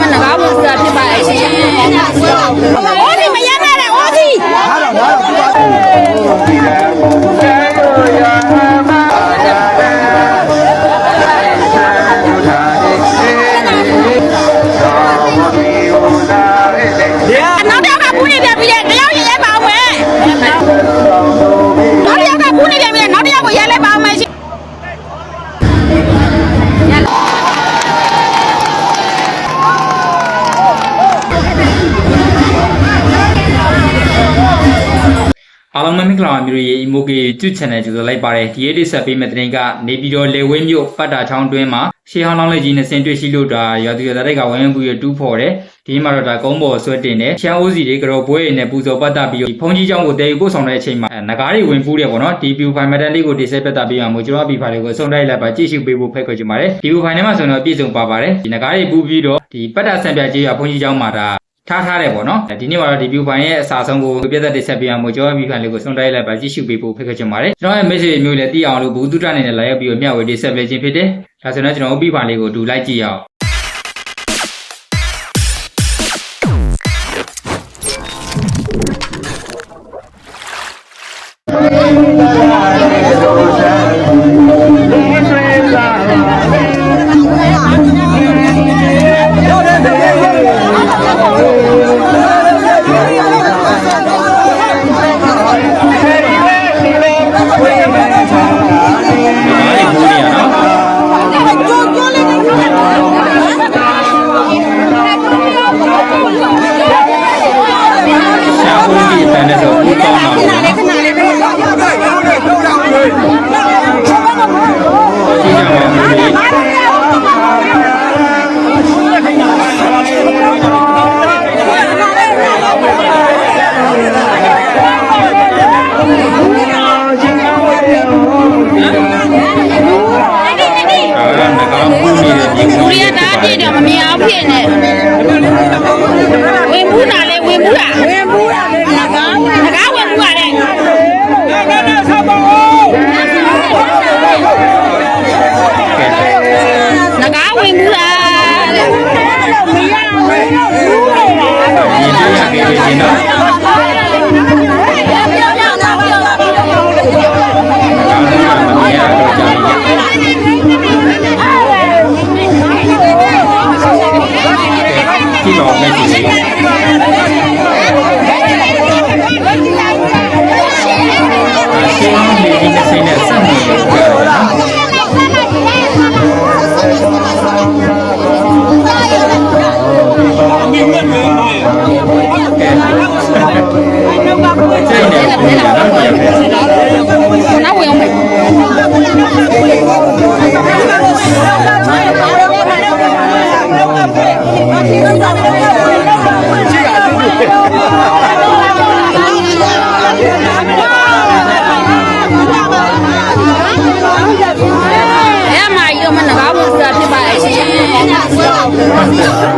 မနကားဘူးဆိုတာဖြစ်ပါရဲ့ရှင်အိုးဒီမရနဲ့လေအိုးဒီနောက် အားလုံးပဲမင်္ဂလာပါမျိုးရေ Emoke YouTube Channel ကြိုဆိုလိုက်ပါတယ်ဒီနေ့ဆက်ပေးမယ့်တဲ့တင်ကနေပြည်တော်လေဝင်းမြို့ပတ်တာချောင်းတွင်းမှာရှေးဟောင်းလောင်းလေးကြီးနဲ့ဆင်တွေ့ရှိလို့ဒါရွာသူရွာသားတွေကဝိုင်းဝန်းပူရတူးဖော်တယ်ဒီမှာတော့ဒါကုန်းပေါ်ဆွဲတင်တယ်ရှမ်းအိုးစီတွေကြော်ပွဲတွေနဲ့ပူဇော်ပတ်တာပြီးတော့ဖုန်ကြီးเจ้าကိုတည်ယူပို့ဆောင်တဲ့အချိန်မှာငကားတွေဝင်ဖူးတယ်ပေါ့နော်ဒီ view file matter လေးကိုတိကျပတ်တာပြီးအောင်မို့ကျွန်တော် view file ကိုဆုံးတိုက်လိုက်ပါကြည့်ရှုပေးဖို့ဖိတ်ခေါ်ချင်ပါတယ်ဒီ view file ထဲမှာဆိုတော့ပြည့်စုံပါပါတယ်ဒီငကားတွေပူးပြီးတော့ဒီပတ်တာဆံပြကြီးရွာဖုန်ကြီးเจ้าမှာဒါ ထားထားတယ်ပေါ့နော်ဒီနေ့မှာတော့ဒီ view file ရဲ့အစာဆုံးကိုပြသက်တိဆက်ပြရမို့ကျွန်တော် view file လေးကိုဆုံးတိုက်လိုက်ပါကြည့်ရှုပေးဖို့ဖိတ်ခေါ်ချင်ပါတယ်ကျွန်တော်ရဲ့ message မျိုးလည်းသိအောင်လို့ဘူးတုတနေနဲ့လာရောက်ပြီးတော့မျှဝေတိဆက်ပေးခြင်းဖြစ်တယ်ဒါဆိုတော့ကျွန်တော် view file လေးကိုတူလိုက်ကြည့်ရအောင် Yeah.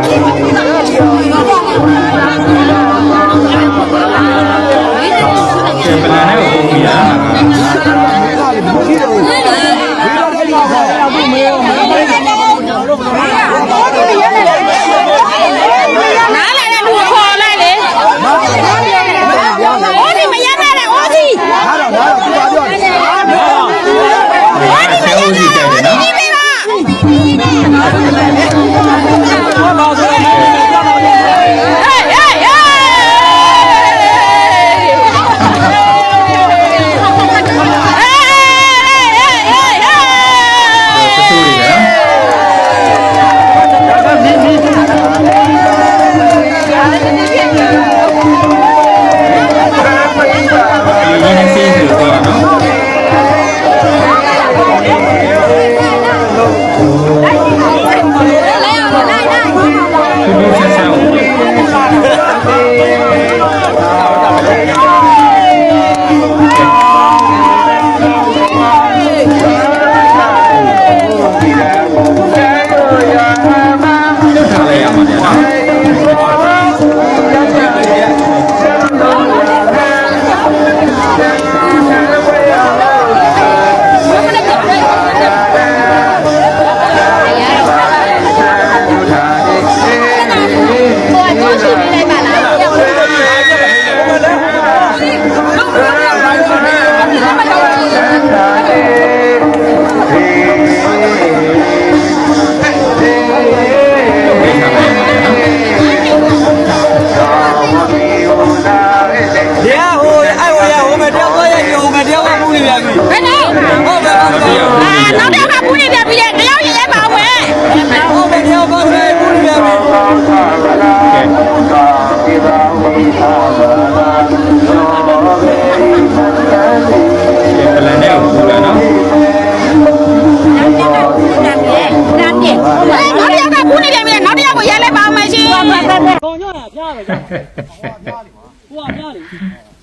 လေကြာဟောအများလေးပါဟိုအများလေး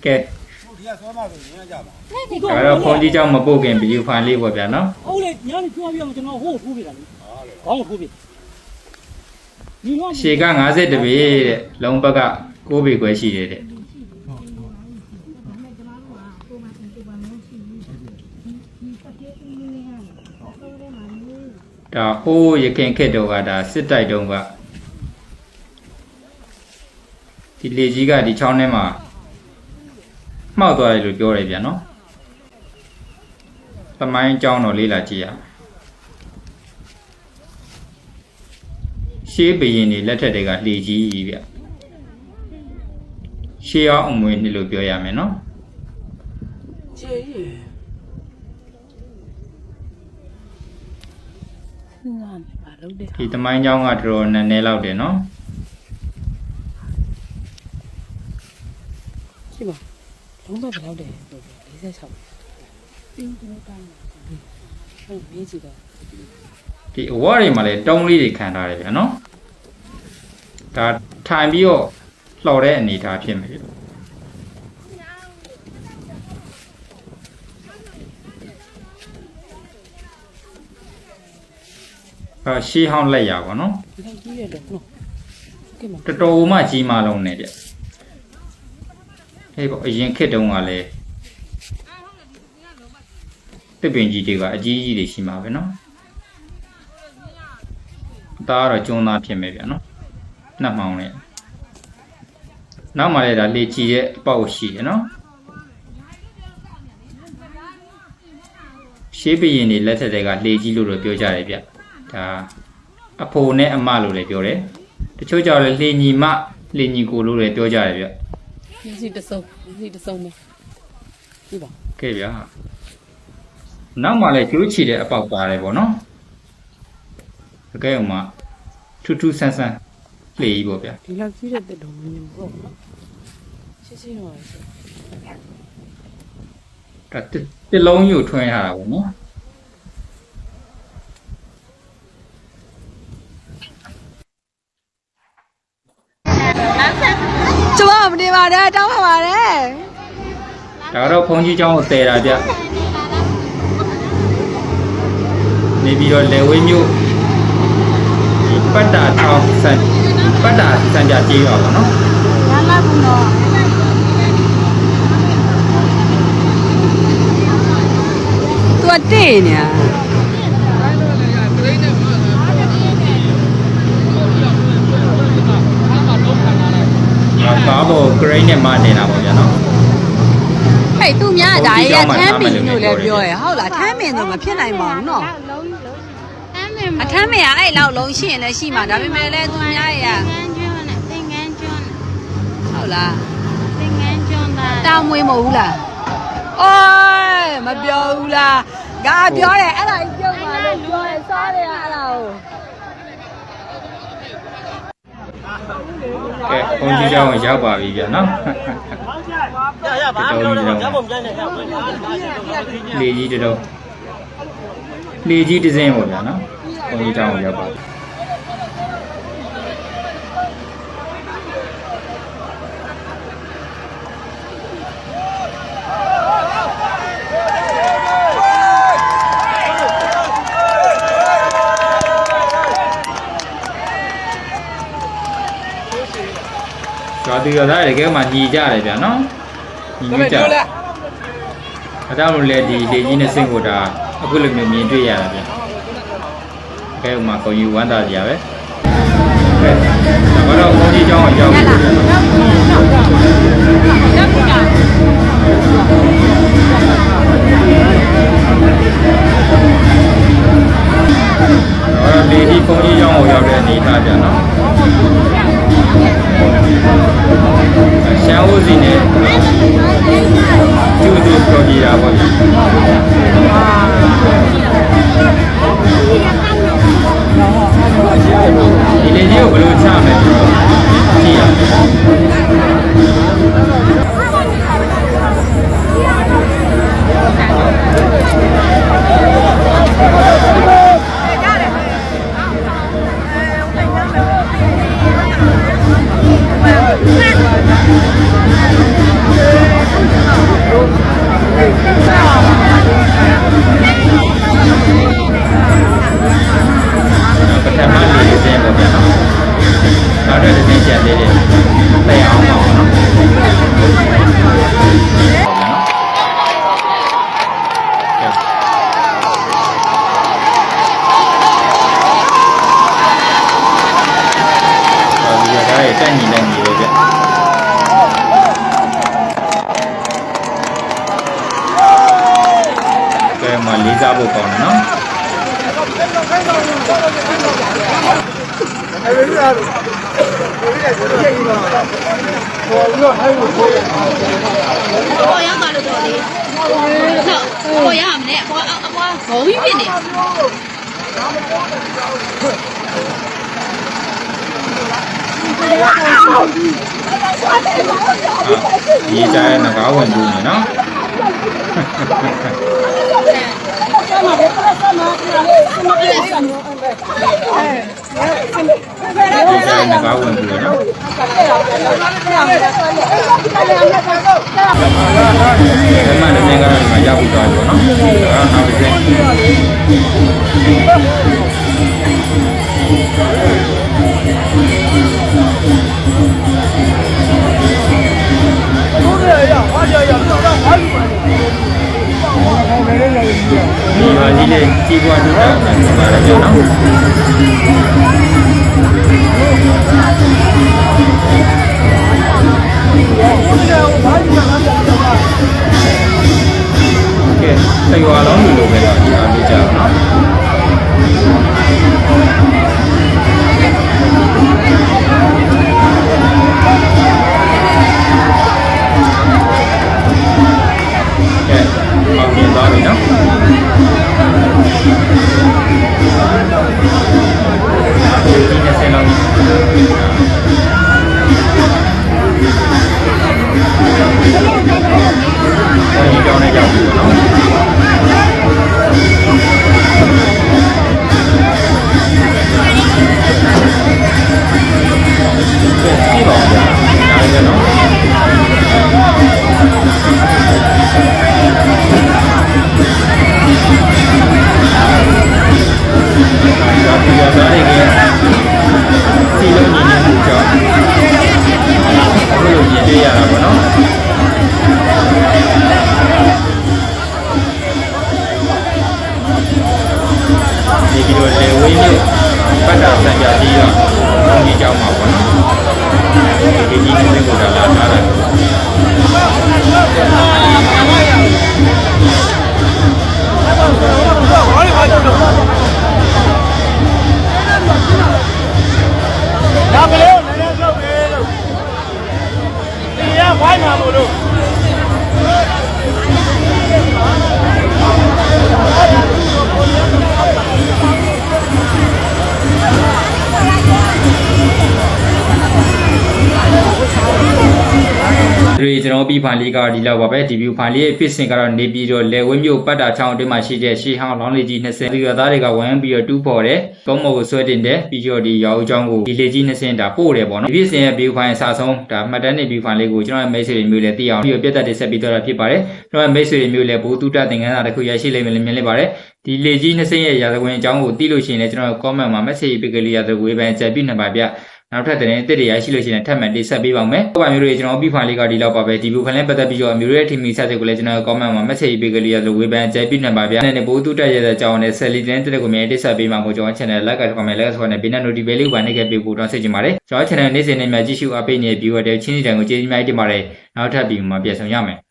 ကဲဟိုဒီကဆွဲမဆိုရင်ရကြပါအဲ့တော့ဖုန်းကြီးကြောင့်မပို့ခင်ဗီဒီယိုဖိုင်လေးပေါ့ဗျာနော်ဟုတ်လေညနေကြွားပြီးအောင်ကျွန်တော်ဟိုထိုးပြတာလေဟောထိုးပြဒီတော့ရှေက50တပေတဲ့လုံးဘက်က9ပေခွဲရှိတယ်တဲ့ဒါဟိုးရခင်ခေတ်တုန်းကဒါစစ်တိုက်တုန်းက ဒီလေကြီးကဒီချောင်းထဲမှာမှောက်သွားတယ်လို့ပြောတယ်ဗျာနော်သမိုင်းအကြောင်းတော့လေးလာကြည့်ရအောင်ရှေးဘရင်တွေလက်ထက်တွေကလှေကြီးကြီးဗျရှေးအောင်အမွေနှစ်လို့ပြောရမယ်နော်စဉ်းစားနေပါလို့တဲ့ဒီသမိုင်းကြောင်းကတော်တော်နည်းနည်းလောက်တယ်နော် ရှိပါလုံးတော့ဘယ်လောက်တယ်46တင်းတင်းတန်းဟုတ်မေးကြည့်တော့ဒီအဝါတွေမှာလည်းတုံးလေးတွေခံထားတယ်ဗျာနော်ဒါထိုင်ပြီးတော့လှော်တဲ့အနေအထားဖြစ်မယ်ဗျအာရှေးဟောင်းလက်ရပါနော်ဒီလောက်ကြီးရတော့နော်ကဲမတော်တော်မှကြီးမားလုံးနေဗျ ဟေးပေါ့အရင်ခေတ်တုန်းကလည်းတစ်ပင်ကြီးတွေကအကြီးကြီးတွေရှိမှာပဲနော်ဒါကတော့ကျွန်းသားဖြစ်မယ်ဗျနော်နှက်မှောင်းနဲ့နောက်မှလည်းဒါလေချီရဲ့အပေါက်ရှိတယ်နော်ရှေးဘရင်တွေလက်ထက်တွေကလေကြီးလို့တော့ပြောကြတယ်ဗျဒါအဖိုနဲ့အမလို့လည်းပြောတယ်တချို့ကြောင့်လည်းလေညီမလေညီကိုလို့လည်းပြောကြတယ်ဗျ ဒီစီတစုံဒီစီတစုံမဒီပါကဲဗျာနောက်မှလည်းကျိုးချီတဲ့အပေါက်ပါတယ်ဗောနော်တကယ်ဥမာထူးထူးဆန်းဆန်းလေကြီးပေါ့ဗျာဒီလောက်ကြီးတဲ့တက်တော်မင်းပေါ့ရှင်းရှင်းတော့ဆိုဒါတစ်တစ်လုံးယူထွင်းရတာဗောနော်ကျမ မနေပါနဲ့တောင်းပါပါနဲ့ ဒါကတော့ဘုန်းကြီးเจ้าကိုတည်တာဗျနေပြီးတော့လေဝေးမျိုးဒီပတ်တာထောင်းဆန်ပတ်တာစံကြကြေးပါဗောနော် ရလာဘူးနော်သူကတေးနေ ကား ပေါ် grade နဲ့မှနေတာပေါ့ဗျာနော်ဟဲ့သူများဒါရထမ်းမင်းလို့လည်းပြောရဟုတ်လားထမ်းမင်းဆိုမဖြစ်နိုင်ပါဘူးနော်လုံးလုံးအမ်းမင်အထမ်းမင်းကအဲ့လောက်လုံးရှိရင်လည်းရှိမှာဒါပေမဲ့လည်းသူများရသင်္ကန်းကျွန်းနဲ့သင်္ကန်းကျွန်းဟုတ်လားသင်္ကန်းကျွန်းသားတောင်းမွေးမဟုတ်ဘူးလားအိုးမပြောဘူးလားငါပြောတယ်အဲ့ဒါကြီးပြုတ်ပါလို့ပြောတယ်စားတယ်အဲ့ဒါကို ကဲဘုန်းကြီးကျောင်းရောက်ပါပြီဗျာနော်ရရဘာလို့လဲဓာတ်ပုံကြိုက်နေရလေကြီးတတော်လေကြီးတစ်စင်းပေါ့ဗျာနော်ဘုန်းကြီးကျောင်းရောက်ပါပြီ ကျွာသူရသားတကယ်မှညီကြတယ်ဗျာနော်ညီညွတ်ကြတယ်အဲဒါလို့လေဒီလေကြီးနဲ့ဆင့်ကိုဒါအခုလိုမျိုးမြင်တွေ့ရတာဗျာတကယ်မှကိုယူဝမ်းသာကြပဲကဲဒါကတော့ဘုန်းကြီးကျောင်းကိုရောက်ပြီဗျာနော်တော့လေဒီဘုန်းကြီးကျောင်းကိုရောက်တဲ့အနေအထားဗျာနော် ရှမ်းဦးစီနဲ့ကျူတူပြောကြတာပေါ့ဗျာဒီလေကြီးကိုဘယ်လိုချမယ်ဆိုတော့ကြည့်ရမယ် လေးစားဖို့ကောင်းတယ်နော်ပေါ်ရောက်သွားလို့တော့လေဟုတ်ပေါ်ရမလဲအပေါ်အပေါ်ဘုံကြီးဖြစ်နေဒီကြားရဲ့ငကားဝင်ဘူးနေနော် ဒီကြားရဲ့ငကားဝင်ဘူးနေနော်ဒီမှာလည်းငကားကဒီမှာရောက်ပြီးသွားပြီပေါ့နော်ဒါကနော တစ်ဆင့်ဒီဟာကြီးလေးကြီးပွားတူတာပြန်ပါတယ်ဗျနော်ကဲတေရွာလုံးလူလိုပဲတော့ဒီအားလေးကြအောင်နော် ကဲကြည့်ပါဦး ဗျာဒါလည်းနော်ဒါပြရတာလေကစီလုံးနေနေကြောက်အခုလိုမြင်တွေ့ရတာပေါ့နော်ဒီဗီဒီယိုလေဝင်းမျိုးပတ်တာစံပြကြီးရောဒီကြောင်းမှာပေါ့နော်ဒီဒီနေ့ကိုဒါလာထားတာ ဒီကျွန်တော်ပြီးဖန်လေးကဒီလောက်ပါပဲဒီဗီဒီယိုဖန်လေးရဲ့ဖြစ်စဉ်ကတော့နေပြီးတော့လေဝင်းမျိုးပတ်တာချောင်းအတွင်းမှာရှိတဲ့ရှေးဟောင်းလောင်းလေးကြီး20ဒီရသားတွေကဝမ်းပြီးတော့တူးဖော်တယ်ကုန်းမော်ကိုဆွဲတင်တယ်ပြီးတော့ဒီရောင်အကြောင်းကိုဒီလေကြီး20ဒါပို့တယ်ပေါ့နော်ဒီဖြစ်စဉ်ရဲ့ဗီဒီယိုဖန်ရဲ့စာဆုံးဒါမှတ်တမ်းနဲ့ဗီဒီယိုဖန်လေးကိုကျွန်တော်ရဲ့ message တွေမျိုးလည်းသိအောင်ပြီးတော့ပြတ်တက်တင်ဆက်ပြီးတော့တာဖြစ်ပါတယ်ကျွန်တော်ရဲ့ message တွေမျိုးလည်းဘိုးတူတသင်ခန်းစာတစ်ခုရရှိလိမ့်မယ်လို့မြင်လိုက်ပါတယ်ဒီလေကြီး20ရဲ့ရာဇဝင်အကြောင်းကိုသိလို့ရှိရင်လည်းကျွန်တော် comment မှာ message ပေးကလေးရတဲ့ဝေးပန်ချက်ပြနေပါဗျ နောက်ထပ်တဲ့တဲ့တွေရရှိလို့ရှိရင်ထပ်မံတိဆက်ပေးပါမယ်။ဟုတ်ပါမျိုးတွေကျွန်တော်ပြီးဖိုင်လေးကဒီလောက်ပါပဲဒီဗီဒီယိုဖိုင်လေးပတ်သက်ပြီးတော့အမျိုးရဲ့ team ဆက်တွေကိုလည်းကျွန်တော် comment မှာ message ပေးကလေးရလို့ဝေဖန်ကြိုက်ပြနေပါဗျာ။နဲ့ဘိုးတူတက်ရတဲ့အကြောင်းနဲ့ Sally တဲ့တဲ့ကိုမြန်တိဆက်ပေးမှာမို့ကျွန်တော် channel like က comment like ဆိုတဲ့ဘေးနဲ့ notification လေးကိုပါနေခဲ့ပေးဖို့တော့ဆက်ချင်ပါတယ်။ကျွန်တော် channel နေ့စဉ်နဲ့များကြည့်ရှုအားပေးနေတဲ့ viewer တွေချင်းစီတိုင်းကိုကျေးဇူးများတင်ပါတယ်။နောက်ထပ်ဗီဒီယိုမှာပြန်ဆောင်ရမယ်။